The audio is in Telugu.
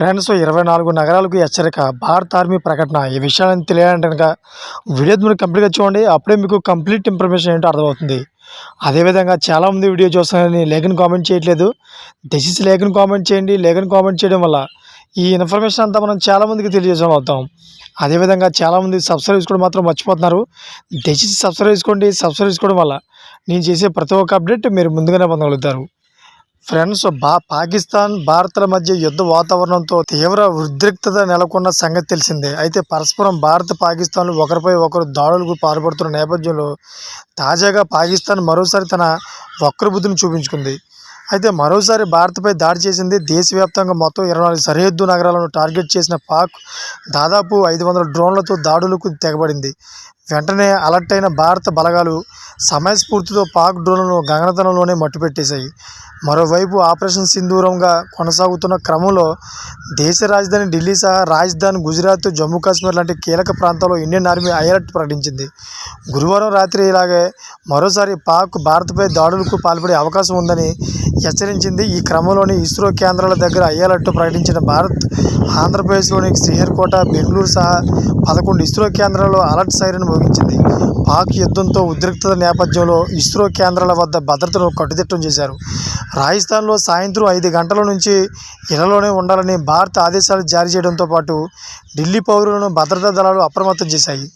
ఫ్రెండ్స్ ఇరవై నాలుగు నగరాలకు హెచ్చరిక భారత ఆర్మీ ప్రకటన. ఈ విషయాలను తెలియాలంటే కనుక వీడియో మీరు కంప్లీట్గా చూడండి అప్పుడే మీకు కంప్లీట్ ఇన్ఫర్మేషన్ ఏంటో అర్థమవుతుంది. అదేవిధంగా చాలామంది వీడియో చూస్తారని లేఖను కామెంట్ చేయట్లేదు. దయచేసి లేఖను కామెంట్ చేయండి. లేఖను కామెంట్ చేయడం వల్ల ఈ ఇన్ఫర్మేషన్ అంతా మనం చాలామందికి తెలియజేయడం అవుతాం. అదేవిధంగా చాలామంది సబ్స్క్రైబ్ చేసుకోవడం మాత్రం మర్చిపోతున్నారు. దయచేసి సబ్స్క్రైబ్ చేసుకోండి. సబ్స్క్రైబ్ చేసుకోవడం వల్ల నేను చేసే ప్రతి ఒక్క అప్డేట్ మీరు ముందుగానే పొందగలుగుతారు. ఫ్రెండ్స్ బా పాకిస్తాన్ భారత్ల మధ్య యుద్ధ వాతావరణంతో తీవ్ర ఉద్రిక్తత నెలకొన్న సంగతి తెలిసిందే. అయితే పరస్పరం భారత్ పాకిస్తాన్లు ఒకరిపై ఒకరు దాడులకు పాల్పడుతున్న నేపథ్యంలో తాజాగా పాకిస్తాన్ మరోసారి తన వక్రబుద్ధిని చూపించుకుంది. అయితే మరోసారి భారత్పై దాడి చేసింది దేశవ్యాప్తంగా మొత్తం ఇరవై నాలుగు సరిహద్దు నగరాలను టార్గెట్ చేసిన పాక్ దాదాపు ఐదు వందల డ్రోన్లతో దాడులకు తెగబడింది. వెంటనే అలర్ట్ అయిన భారత బలగాలు సమయస్ఫూర్తితో పాక్ డ్రోన్లను గగనతనంలోనే మట్టుపెట్టేశాయి. మరోవైపు ఆపరేషన్ సింధూరంగా కొనసాగుతున్న క్రమంలో దేశ రాజధాని ఢిల్లీ సహా రాజధాని గుజరాత్ జమ్మూ కాశ్మీర్ లాంటి కీలక ప్రాంతాల్లో ఇండియన్ ఆర్మీ అలర్ట్ ప్రకటించింది. గురువారం రాత్రి ఇలాగే మరోసారి పాక్ భారత్పై దాడులకు పాల్పడే అవకాశం ఉందని హెచ్చరించింది. ఈ క్రమంలోనే ఇస్రో కేంద్రాల దగ్గర అయ్యాలట్టు ప్రకటించిన భారత్ ఆంధ్రప్రదేశ్లోని శ్రీహరికోట బెంగళూరు సహా పదకొండు ఇస్రో కేంద్రాల్లో అలర్ట్ సైరన్ మోగించింది పాక్ యుద్ధంతో ఉద్రిక్తత నేపథ్యంలో ఇస్రో కేంద్రాల వద్ద భద్రతను కట్టుదిట్టం చేశారు. రాజస్థాన్లో సాయంత్రం ఐదు గంటల నుంచి ఇళ్ళలోనే ఉండాలని భారత ఆదేశాలు జారీ చేయడంతో పాటు ఢిల్లీ పౌరులను భద్రతా దళాలు అప్రమత్తం చేశాయి.